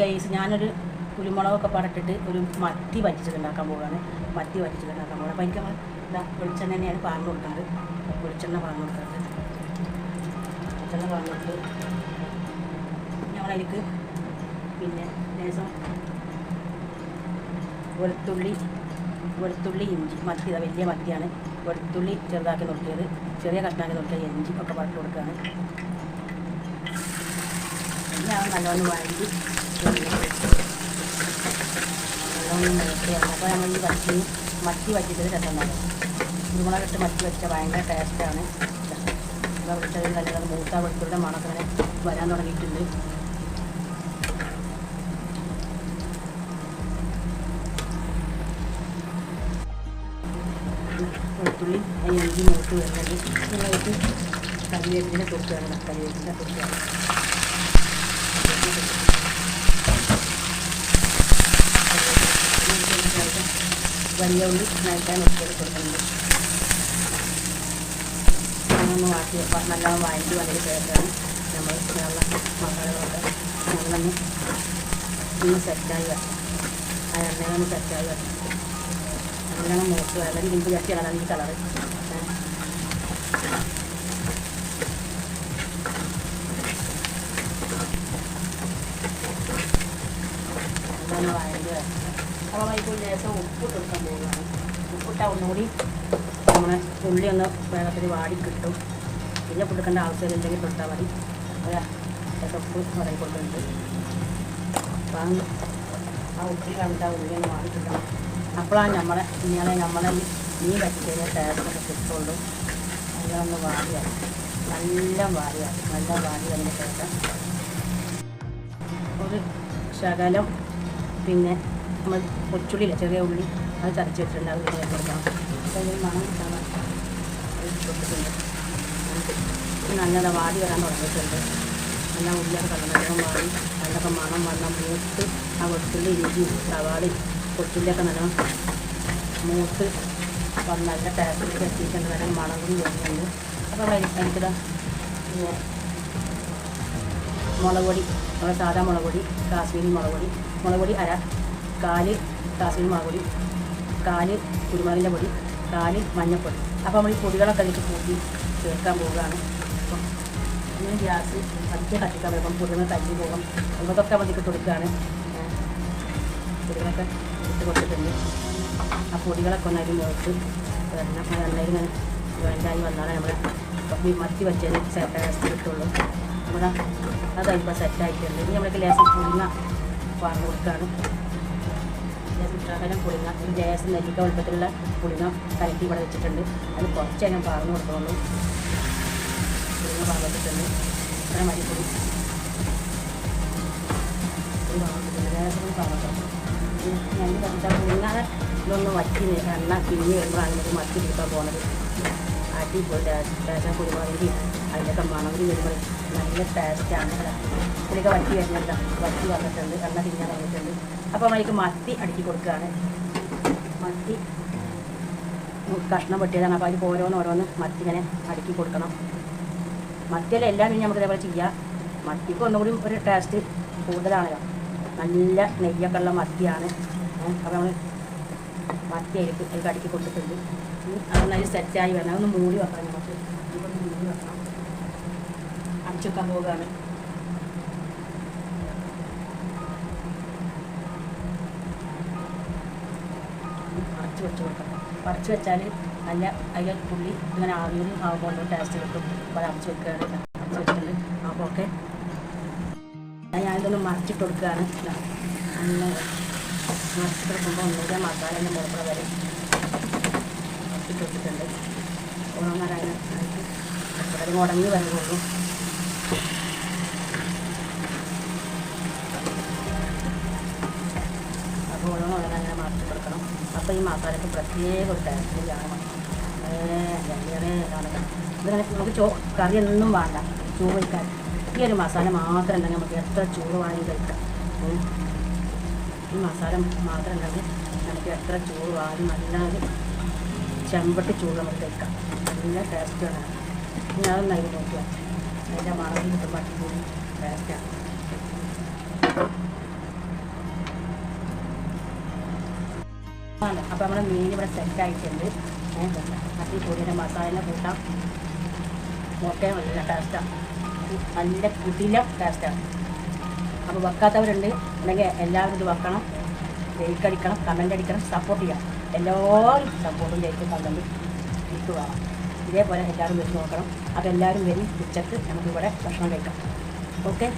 Guys ഞാനൊരു കുരുമുളകൊക്കെ പറട്ടിട്ട് ഒരു മത്തി വറ്റിച്ചിട്ടുണ്ടാക്കാൻ പോവുകയാണ് മത്തി വറ്റിച്ചിട്ടുണ്ടാക്കാൻ പോകുന്നത് അപ്പോൾ എനിക്ക് നമ്മൾ ഇതാ വെളിച്ചെണ്ണ തന്നെയാണ് പറഞ്ഞു കൊടുക്കുന്നത്. വെളിച്ചെണ്ണ പറഞ്ഞു കൊടുക്കുന്നത്. വെളിച്ചെണ്ണ പറഞ്ഞു കൊടുത്ത് ഞങ്ങളതിലേക്ക് പിന്നെ ലേശം വെളുത്തുള്ളി വെളുത്തുള്ളി ഇഞ്ചി. മത്തി വലിയ മത്തിയാണ്. വെളുത്തുള്ളി ചെറുതാക്കി നോക്കിയത് ചെറിയ കഷ്ണാക്കി നോക്കിയത് ഇഞ്ചി ഒക്കെ പറഞ്ഞു കൊടുക്കുകയാണ്. പിന്നെ അത് നല്ലോണം വഴറ്റി നല്ലോണം വഴറ്റിയാണ് അപ്പോൾ നമ്മൾ ഈ വറ്റി മത്തി വറ്റിച്ചത് രസമുണ്ടാകും കുരുമുളകിട്ട് മത്തി വെച്ചാൽ ഭയങ്കര ടേസ്റ്റാണ് ഇവിടെ വിളിച്ചത് നല്ലത് മൂത്ത വെളുത്തുള്ളിയുടെ മണമൊക്കെ ഇങ്ങനെ വരാൻ തുടങ്ങിയിട്ടുണ്ട് വെളുത്തുള്ളി അതിന് മൂത്ത് വരുന്നുണ്ട് തൊട്ട് കരിവേപ്പിന്റെ കറിവേപ്പിന്റെ തൊട്ട് തൊട്ടുകയാണ് വലിയ ഉള്ളി നയിക്കാൻ വെച്ചത് കൊടുക്കുന്നുണ്ട്. അങ്ങനെ വാട്ടി നല്ലോണം വാങ്ങിച്ച് വന്നതിന് ശേഷമാണ് നമ്മൾ ഇങ്ങനെയുള്ള മസാലകളൊക്കെ നമ്മളൊന്ന് ഒന്ന് സെറ്റായി വെക്കാം ആ എണ്ണയൊന്ന് സെറ്റായി വെക്കാം നല്ലോണം മൂത്ത് വളരെ ഇരുമ്പ് കളറാണ് ഈ കളറ് നല്ലോണം വഴറ്റി വെക്കാം അപ്പോൾ ഇപ്പോൾ ലേശം ഉപ്പിട്ട് കൊടുക്കാൻ പോവുകയാണ് ഉപ്പിട്ടാൽ ഒന്നുകൂടി നമ്മളെ ഉള്ളി ഒന്ന് വേഗത്തിൽ വാടി കിട്ടും. പിന്നെ കൊടുക്കേണ്ട ആവശ്യമില്ലെങ്കിൽ കൊടുത്താൽ മതി. ലേശം ഉപ്പ് പറയി കൊടുക്കുന്നുണ്ട് അപ്പം ആ ഉപ്പിൽ കണ്ടിട്ട് ആ ഉള്ളി ഒന്ന് വാടി കിട്ടണം. അപ്പോഴാണ് നമ്മളെ ഇങ്ങനെ നമ്മളെ മീൻ പറ്റിക്കഴിഞ്ഞാൽ ടേസ്റ്റൊക്കെ കിട്ടുള്ളൂ. നല്ല ഒന്ന് വാടിയാണ് നല്ല വാടിയാണ് നല്ല വാടി അതിന്റെ ശേഷം ഒരു ശകലം പിന്നെ നമ്മൾ കൊച്ചുള്ളിയില്ല ചെറിയ ഉള്ളി അത് ചതച്ച് വെച്ചിട്ടുണ്ട് അത് കൊടുക്കണം അപ്പോൾ മണം ഇത് നല്ലത് വാടി വരാൻ തുടങ്ങിയിട്ടുണ്ട്. നല്ല ഉള്ളിയൊക്കെ കടന്നേരം മാറി നല്ലൊക്കെ മണം വന്ന മൂത്ത് ആ കൊച്ചുള്ളി ഇഞ്ചി സവാളി കൊച്ചുള്ളിയൊക്കെ നല്ല മൂത്ത് വന്ന് നല്ല ടേസ്റ്റിലേക്ക് എത്തിയിട്ടുണ്ട്. നല്ല മണം കൂടി വരുന്നുണ്ട് അപ്പോൾ എനിക്കിതാ മുളക് പൊടി നമ്മുടെ സാധാ മുളക് പൊടി കാശ്മീരി മുളക് പൊടി. മുളക് പൊടി അര കാൽ കാശ്മീരി മുളക് കാൽ കുരുമുളകിന്റെ പൊടി. കാൽ മഞ്ഞപ്പൊടി. അപ്പോൾ നമ്മൾ ഈ പൊടികളൊക്കെ അതിലേക്ക് കൂട്ടി ചേർക്കാൻ പോവുകയാണ്. അപ്പം ഇങ്ങനെ ഗ്യാസ് പതിക്കെ കത്തിക്കാൻ വരുമ്പം പൊടികൾ തല്ലി പോകും അതൊക്കെ പതിക്ക് കൊടുക്കുകയാണ്. പൊടികളൊക്കെ ഇട്ട് കൊടുത്തിട്ടുണ്ട്. ആ പൊടികളൊക്കെ ഒന്ന് അതിൽ മുഖത്ത് വരണം നന്നായിരുന്നു നമ്മൾ നമ്മുടെ ഈ മത്തി വെച്ചതിന് ടേസ്റ്റ് കിട്ടുള്ളൂ. നമ്മുടെ അതതിപ്പോൾ സെറ്റായിട്ടുണ്ട് ഇനി നമ്മളൊക്കെ ലേശം പുളിങ്ങ വാങ്ങി കൊടുക്കുകയാണ്. ലേശം ശകലം പുളിങ്ങ ഒരു നെല്ലിക്ക വലുപ്പത്തിലുള്ള പുളിങ്ങ കലക്കി ഇവിടെ വെച്ചിട്ടുണ്ട്. അത് കുറച്ച് ഞാൻ പറഞ്ഞു കൊടുത്തോളൂ. പുളിങ്ങ പറഞ്ഞു വെച്ചിട്ടുണ്ട് ഇത്ര മരിപ്പൊടി ലേശം പറഞ്ഞു ഞാൻ പറഞ്ഞാൽ പുളിങ്ങാതെ ഇതൊന്ന് വറ്റി എണ്ണ പിന്നെ വരുമ്പോഴാണ് നമുക്ക് മത്തി കിട്ടാൻ പോകുന്നത് അടിപൊളി ലേശം കുരുമുളകി അതിന്റെയൊക്കെ മണവിൽ വരുമ്പോൾ നല്ല ടേസ്റ്റാണ് പുളിയൊക്കെ വറ്റി വരുന്നുണ്ട്. വറ്റി വന്നിട്ടുണ്ട്. എണ്ണ തിരിഞ്ഞാൽ വന്നിട്ടുണ്ട്. അപ്പോൾ നമ്മൾക്ക് മത്തി അടുക്കി കൊടുക്കുകയാണ്. മത്തി കഷ്ണം പൊട്ടിയതാണ് അപ്പോൾ അതിൽ ഓരോന്ന് ഓരോന്ന് മത്തി ഇങ്ങനെ അടുക്കി കൊടുക്കണം. മത്തിയല്ല എല്ലാം കഴിഞ്ഞ് നമുക്ക് ഇതേപോലെ ചെയ്യാം. മത്തിക്ക് ഒന്നുകൂടി ഒരു ടേസ്റ്റ് കൂടുതലാണല്ലോ. നല്ല നെയ്യൊക്കെ ഉള്ള മത്തിയാണ്. അപ്പോൾ നമ്മൾ മത്തി അതിലേക്ക് അതിലേക്ക് അടുക്കി കൊടുത്തിട്ടുണ്ട്. നല്ല സെറ്റായി വരണം. അതൊന്ന് മൂടി വെക്കണം നമുക്ക്. മൂടി വെക്കണം. അടിച്ചു വെക്കാൻ പോവുകയാണ് പറിച്ച് വെച്ച് കൊടുക്കണം പറിച്ച് വെച്ചാൽ നല്ല അതിൽ പുള്ളി ഇങ്ങനെ ആവിയിൽ ആവുമ്പോൾ ടേസ്റ്റ് കിട്ടും. അപ്പോൾ അത് അടച്ച് വെക്കുകയാണ് അടച്ച് വെച്ചിട്ടുണ്ട്. അപ്പോൾ ഓക്കെ. ഞാനിതൊന്ന് മറിച്ചിട്ട് കൊടുക്കുകയാണ്. മറിച്ചിട്ട് കൊടുക്കുമ്പോൾ ഒന്നുകൂടെ മസാല എന്റെ മുളപ്പുറ വരെ. മറിച്ചിട്ട് കൊടുത്തിട്ടുണ്ട് ഓണമരായിട്ട് അത് മുടങ്ങി വരുന്നുള്ളൂ. അപ്പോൾ ഓരോന്ന് ഓരോന്ന് അങ്ങനെ മറിച്ച് കൊടുക്കണം. അപ്പോൾ ഈ മസാലയ്ക്ക് പ്രത്യേക ഒരു ടേസ്റ്റ് കാണണം വേറെ കാണുക ഇതിങ്ങനെ നമുക്ക് ചോ കറിയൊന്നും വേണ്ട. ചോറ് വയ്ക്കാൻ ഈ ഒരു മസാല മാത്രം ഉണ്ടെങ്കിൽ നമുക്ക് എത്ര ചൂട് വാങ്ങി കഴിക്കാം. ഈ മസാല മാത്രം ഉണ്ടെങ്കിൽ നമുക്ക് എത്ര ചൂട് വാങ്ങി നല്ല ഒരു ചെമ്പട്ടി ചൂടുള്ള വെക്കാം നല്ല ടേസ്റ്റാണ് ഞാൻ അത് നൽകി നോക്കുക. അതിന്റെ മറന്നു കിട്ടും പട്ടി ടേസ്റ്റാണ് അപ്പോൾ നമ്മുടെ മീൻ ഇവിടെ സെറ്റായിട്ടുണ്ട് അപ്പോൾ ഈ പൊടിയുടെ മസാല കൂട്ടാം. നോക്കാൻ നല്ല ടേസ്റ്റാണ് നല്ല കുടില ടേസ്റ്റാണ് അപ്പോൾ വെക്കാത്തവരുണ്ട്. അല്ലെങ്കിൽ എല്ലാവരും ഇത് വെക്കണം. ലൈക്ക് അടിക്കണം കമന്റ് അടിക്കണം സപ്പോർട്ട് ചെയ്യണം എല്ലാവരും സപ്പോർട്ടും ലൈക്കും കമന്റും കിട്ടുക. ഇതേപോലെ എല്ലാവരും വെച്ച് നോക്കണം. അപ്പോൾ എല്ലാവരും വരും ഉച്ചയ്ക്ക് നമുക്കിവിടെ ഭക്ഷണം കഴിക്കാം. ഓക്കെ?